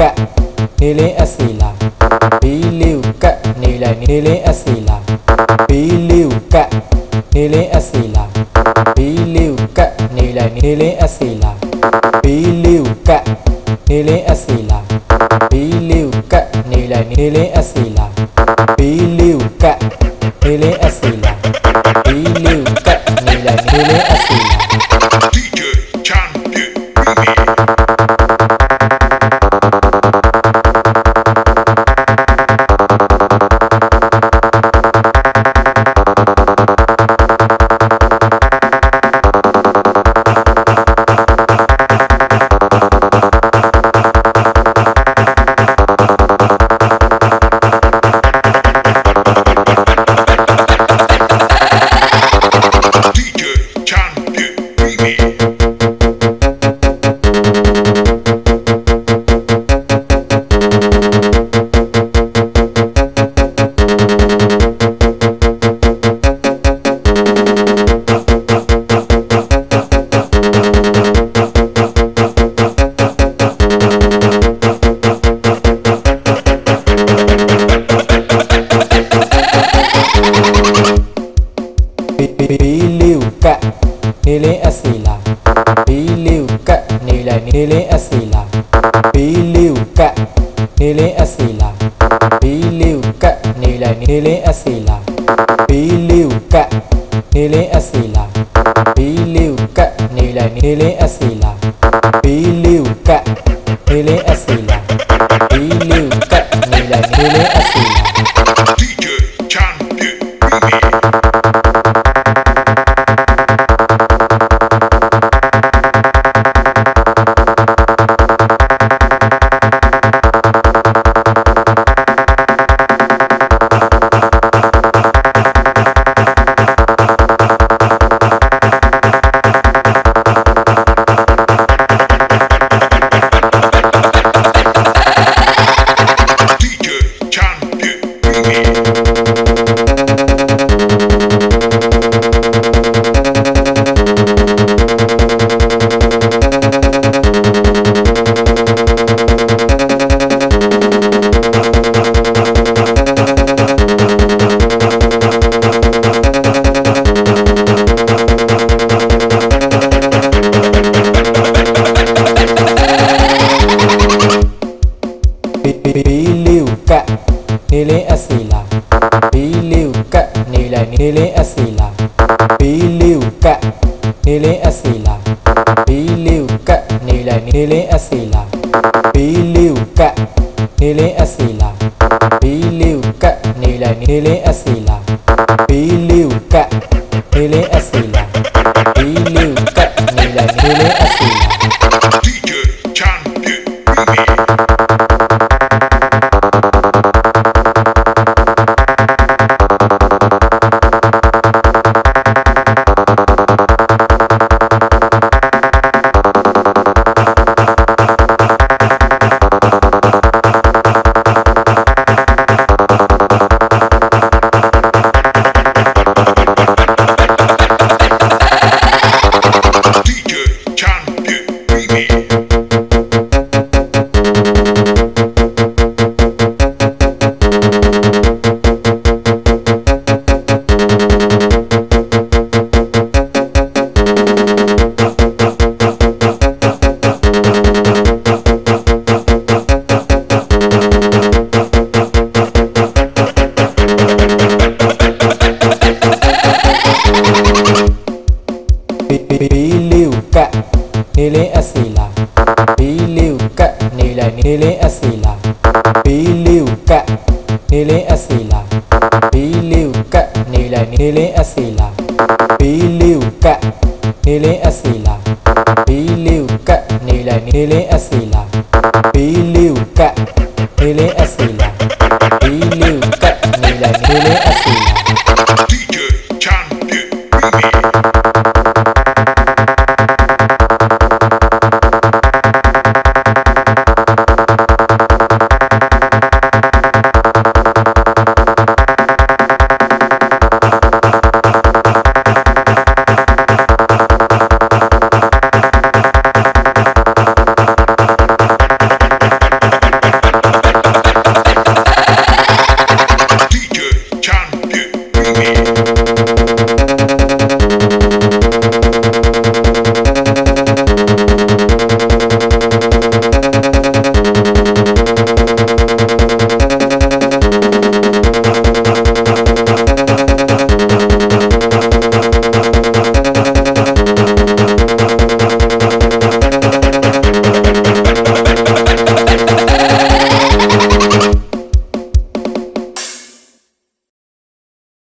ကတ်နေလင်းအစီလာဘီလေးကိုကတ်နေလိုက်နေလင်းအစီလာဘီလေးကိုကတ်နေလင်းအစီလာဘီလေးကိုကတ်နေလိုက်နေလင်းအစီလာဘီလေးကိုကတ်နေလင်းအစီလာဘီလေးကိုကတ်နေလိုက်နေလင်းအစီလာဘီလေးကိုကတ်နေလင်းအစီလာ တ်နေလင်းအစီလာဘီလေးကိုကတ်နေလိုက်နေလင်းအစီလာဘီလေးကိုကတ်နေလင်းအစီလာဘီလေးကိုကတ်နေလိုက်နေလင်းအစီလာဘီလေးကိုကတ်နေလင်းအစီလာဘီလေးကိုကတ်နေလိုက်နေလင်းအစီလာဘီလေးကိုကတ်နေလင်းအစီလာဘီလေးကိုကတ်နေလိုက်နေလင်းအစီလာ နေလင်းအစီလာဘီလေးကိုကတ်နေလိုက်နေလင်းအစီလာဘီလေးကိုကတ်နေလင်းအစီလာဘီလေးကိုကတ်နေလိုက်နေလင်းအစီလာဘီလေးကိုကတ်နေလင်းအစီလာဘီလေးကိုကတ်နေလိုက်နေလင်းအစီလာဘီလေးကိုကတ်နေလင်းအစီလာဘီလေးကိုကတ်နေလိုက်နေလင်းအစီ အစီလာဘီလေးကိုကတ်နေလိုက်နေလင်းအစီလာဘီလေးကိုကတ်နေလင်းအစီလာဘီလေးကိုကတ်နေလိုက်နေလင်းအစီလာဘီလေးကိုကတ်နေလင်းအစီလာဘီလေးကိုကတ်နေလိုက်နေလင်းအစီလာဘီလေးကိုကတ်နေလင်းအစီလာဘီလေးကိုကတ်နေလိုက်နေလင်းအစီလာ